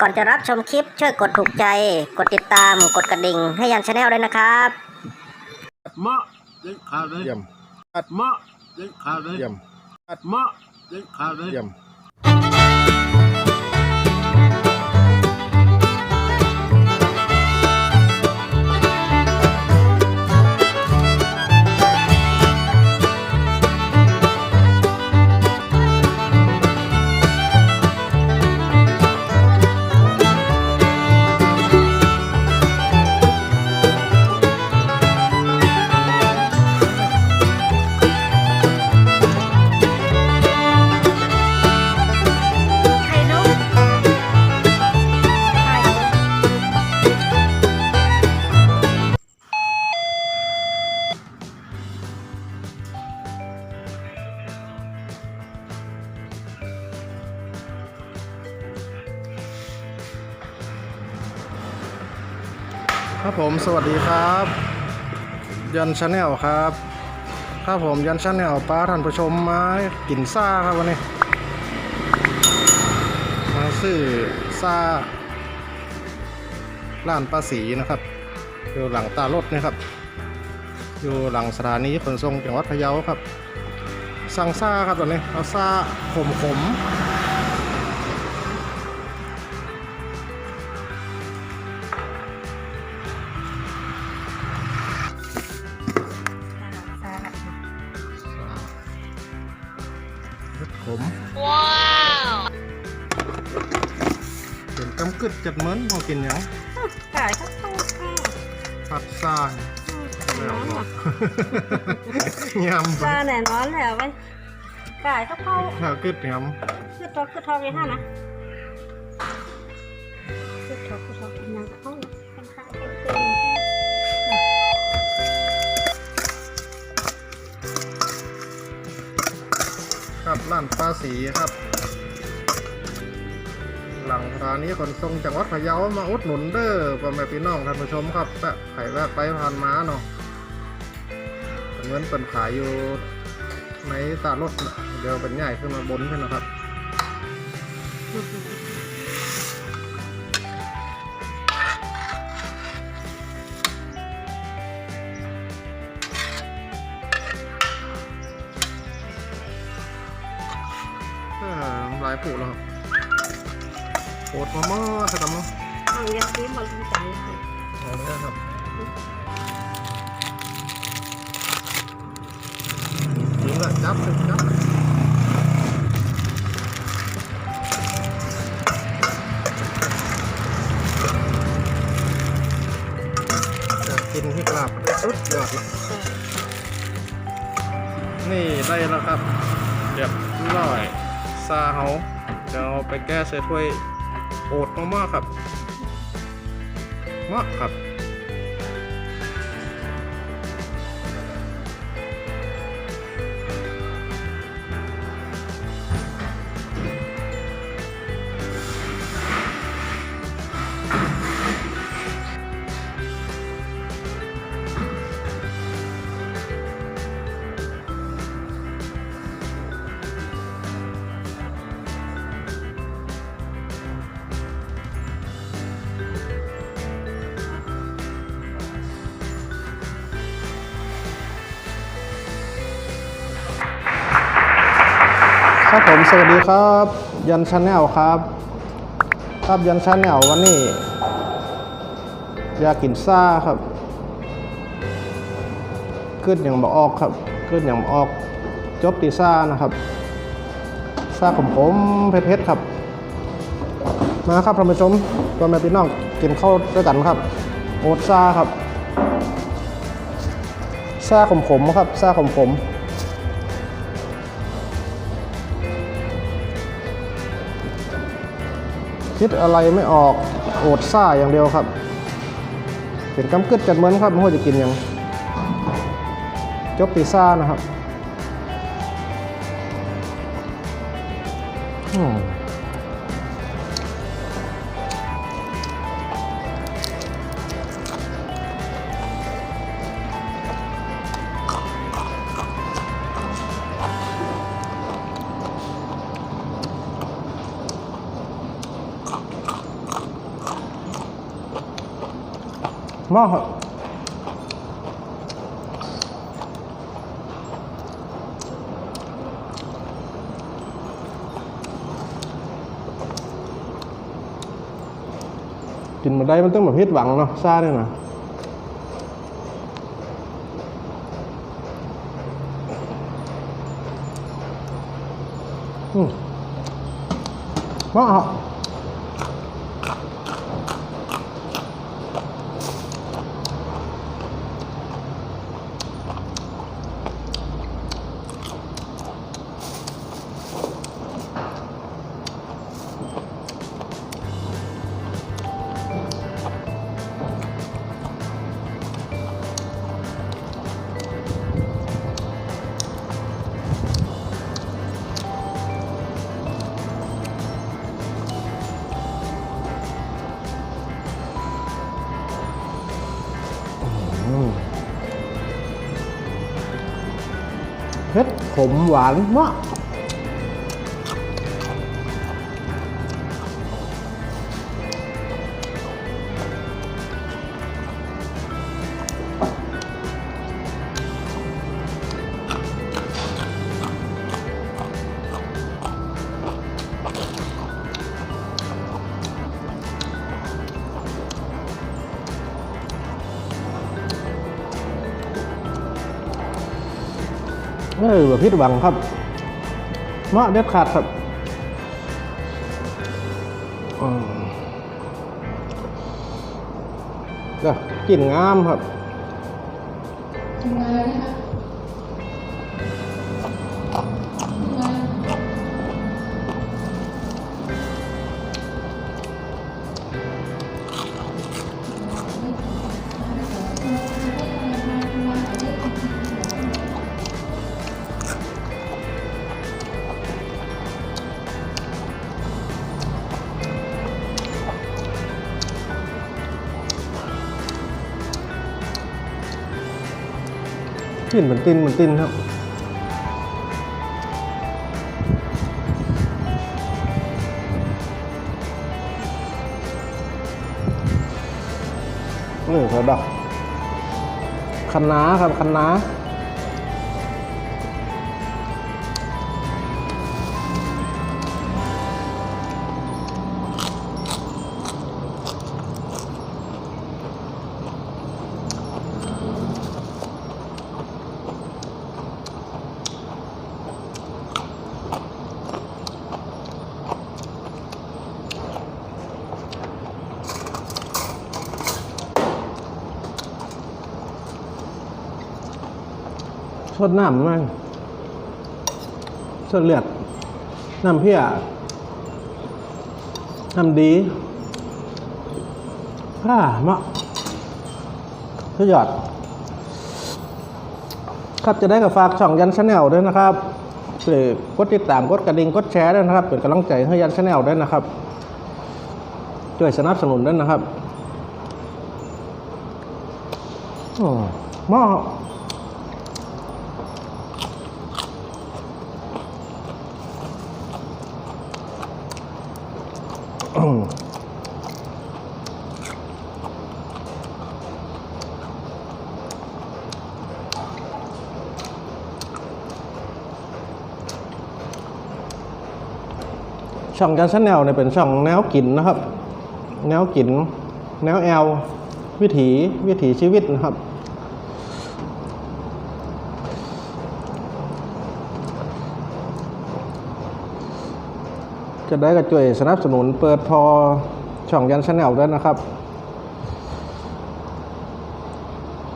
ก่อนจะรับชมคลิปช่วยกดถูกใจ กดติดตามกดกระดิ่งให้ยันชาแนลด้วยนะครับมะเด็ดขาดเลยเยี่ยมมะเด็ดขาดเลยเยี่ยมมะเด็ดขาดเลยเยี่ยม ยันชาแนลครับครับผมยันชาแนลป้าท่านผู้ชมมากินซ่าครับวันนี้ มาซื้อซ่าร้านป้าสีนะครับ อยู่หลังตารถนะครับ อยู่หลังสถานีขนส่งจังหวัดพะเยาครับ สั่งซ่าครับตอนนี้เอาซ่าขมขม เห็ดขมว้าวเป็นกำกึดจัดเหมือนพอกินหยังไก่ข้าวต้มค่ะผัดซ่าแล้วบอกยำปลาแหน่นอนแล้วไปไก่ข้าวต้มแล้วกึดยคือทอคือทอไปห้านะคือทอคือทอกินยัง ร้านป้าสีครับ หลังร้านีขนทรงจังหวัดพะเยามาอุดหนุนเด้อพ่อแม่พี่น้องท่านผู้ชมครับแต่ไข่แวะไปผ่านมาเนาะเหมือนเป็นขายอยู่ในตลาดรถเดี๋ยวเป็นใหญ่ขึ้นมาบนขึ้นนะครับ แก้ใส่ถ้วยโอดมากๆครับมากครับ สวัสดีครับ ยันชาแนลครับ ครับยันชาแนลวันนี้ อยากกินซ่าครับขึ้นอย่างบอออกครับขึ้นอย่างบออกจบตีซ่านะครับซ่าผมผมเผ็ดๆครับ มาครับท่านผู้ชมพ่อแม่พี่น้องกินข้าวด้วยกันครับ โอ๊ตซ่าครับซ่าขมครับซ่าขมๆ คิดอะไรไม่ออกโอดซ่าอย่างเดียวครับ เป็นกำกึดกัดเหมือนครับไม่ว่าจะกินยังจบปีซ่านะครับ อืม หม้อครับกินมาได้มันต้ ขมหวานมาก ออแบบพิษหวังครับเหมาะเด็ดขาดครับก็กลิ่นงามครับ ลิ่นเหมือนตินเหมือนตินครับนี่ครับดอกคันนาครับคันนา สดน้ำมั้งสดเลือด น้ำเพี้ยน้ำดีอ่ามะสุดยอด ครับจะได้กับฝากช่องยันชาแนลด้วยนะครับช่วยกดติดตามกดกระดิ่งกดแชร์ด้วยนะครับ เป็นกำลังใจให้ยันชาแนลด้วยนะครับช่วยสนับสนุนด้วยนะครับ อ๋อม้อ ช่องการชาแนลเนี่ยเป็นช่องแนวกินนะครับ แนวกิน แนวแอลวิถีวิถีชีวิตนะครับ จะได้กระจ่วยสนับสนุนเปิดพอช่องยันชาแนลด้วยนะครับ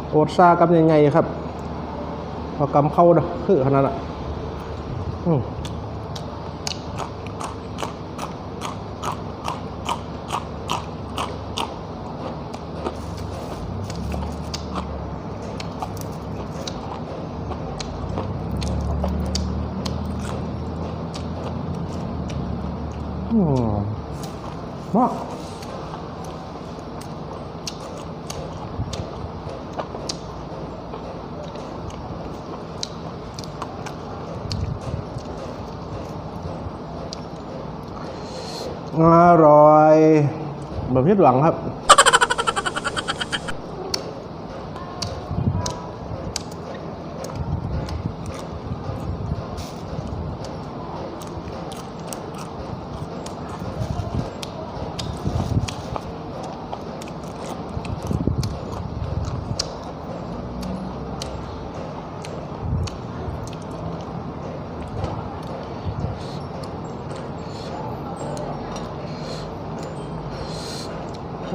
โอดซากับยังไงครับพอกำเข้าคือขนาดนั้นอะอืม อร่อย แบบพิดหวังครับ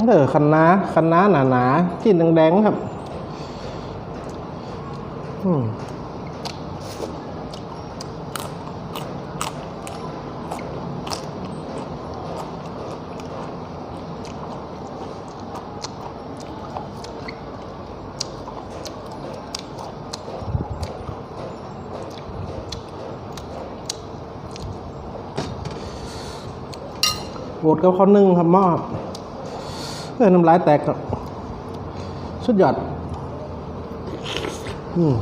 เออคันนาคันนาหนาหนาๆที่แดงๆครับอืมบดกับข้าวนึ่งครับหม้อ คือน้ำลายแตกครับ สุดยอด อืม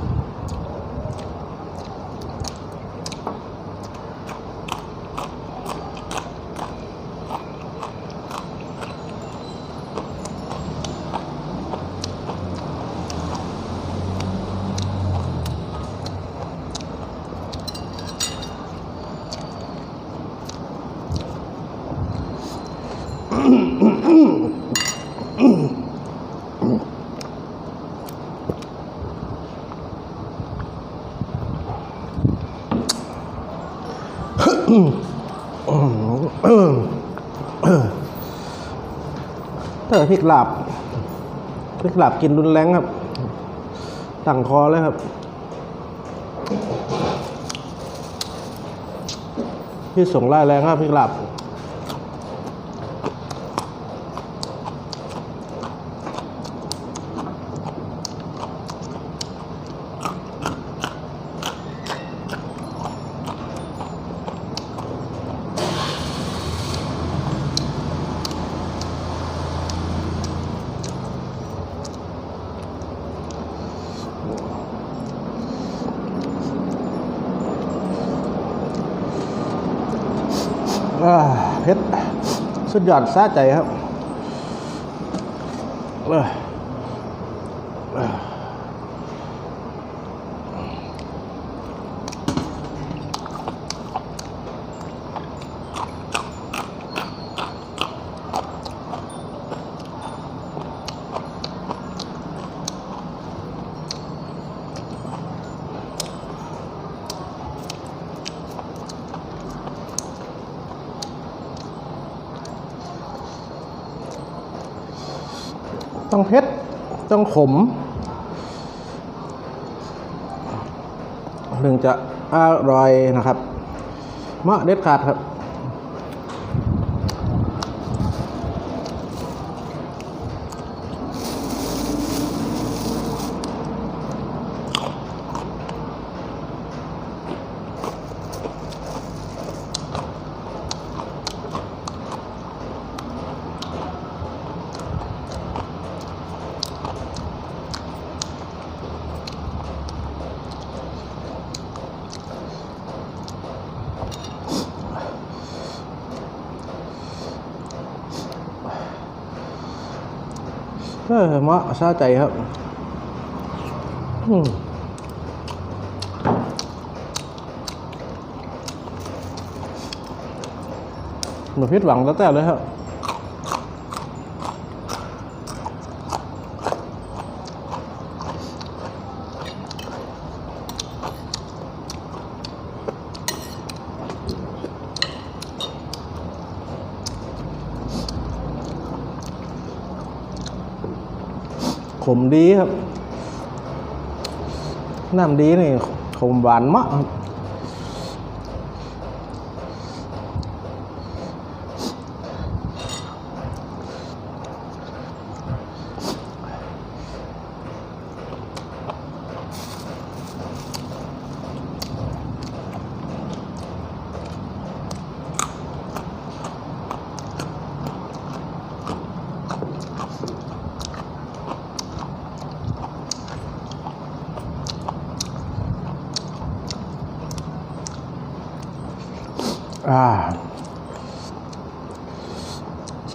ถ้าพริกลาบพริกลาบกินรุนแรงครับตั้งคอเลยครับพี่ส่งไล่แรงครับพริกลาบ อ่าเพชร สุดยอดซาใจครับ ต้องเพชรต้องขมถึงจะอร่อยนะครับมะเด็ดขาดครับ เออมาะซาใจครับอืมหนูพิดหวังแล้วแต่เลยครับ มดีครับ น้ำดีนี่ขมหวานมากครับ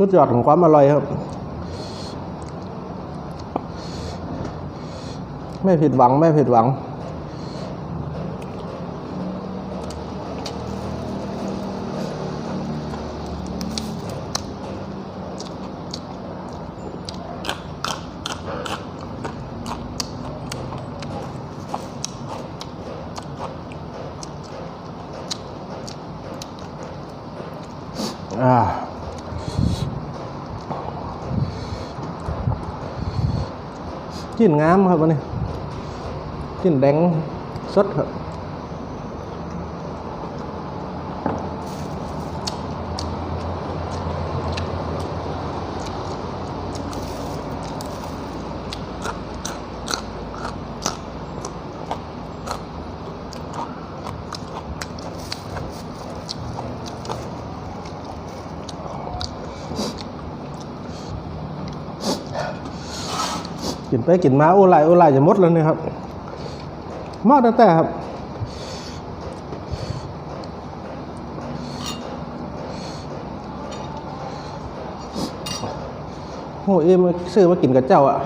สุดยอดของความอร่อยครับ ไม่ผิดหวังไม่ผิดหวัง จิ้นงามครับวันนี้จิ้นแดงสดครับ กินไปกินมาโอ้ไหลโอ้ไหลจะมดแล้วเนี่ยครับมากแต่แต่ครับโอ้เอ็มซื้อมากินกับเจ้าอะ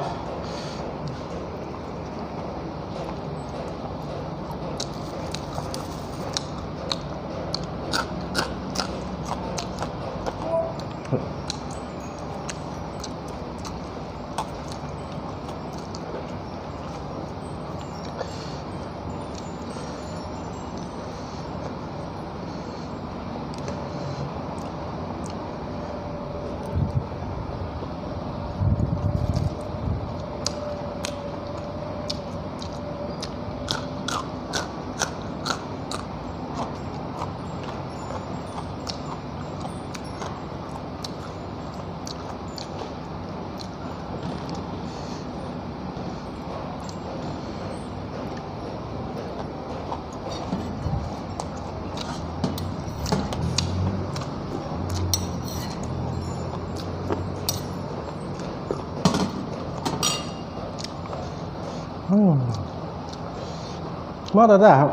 มากแต่แต่ครับ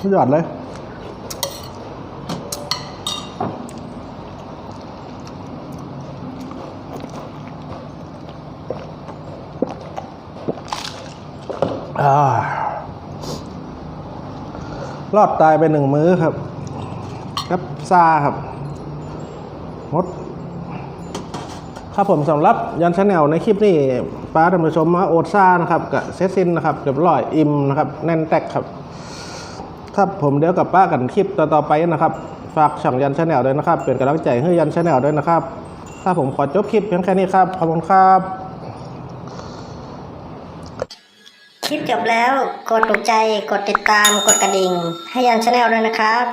สุดยอดเลยอารอดตายไปหนึ่งมื้อครับ ครับซาครับงด ครับผมสำหรับยันชาแนลในคลิปนี้ป้าท่านผู้ชมมาโอดซ่านะครับกับเซซินนะครับเรียบร้อยอิ่มนะครับแน่นแตกครับ ครับผมเดี๋ยวกับป้ากันคลิปต่อๆไปนะครับ ฝากช่องยันชาแนลด้วยนะครับเป็นกำลังใจให้ยันชาแนลด้วยนะครับถ้าผมขอจบคลิปเพียงแค่นี้ครับขอบคุณครับคลิปจบแล้วกดถูกใจกดติดตามกดกระดิ่งให้ยันชาแนลด้วยนะครับ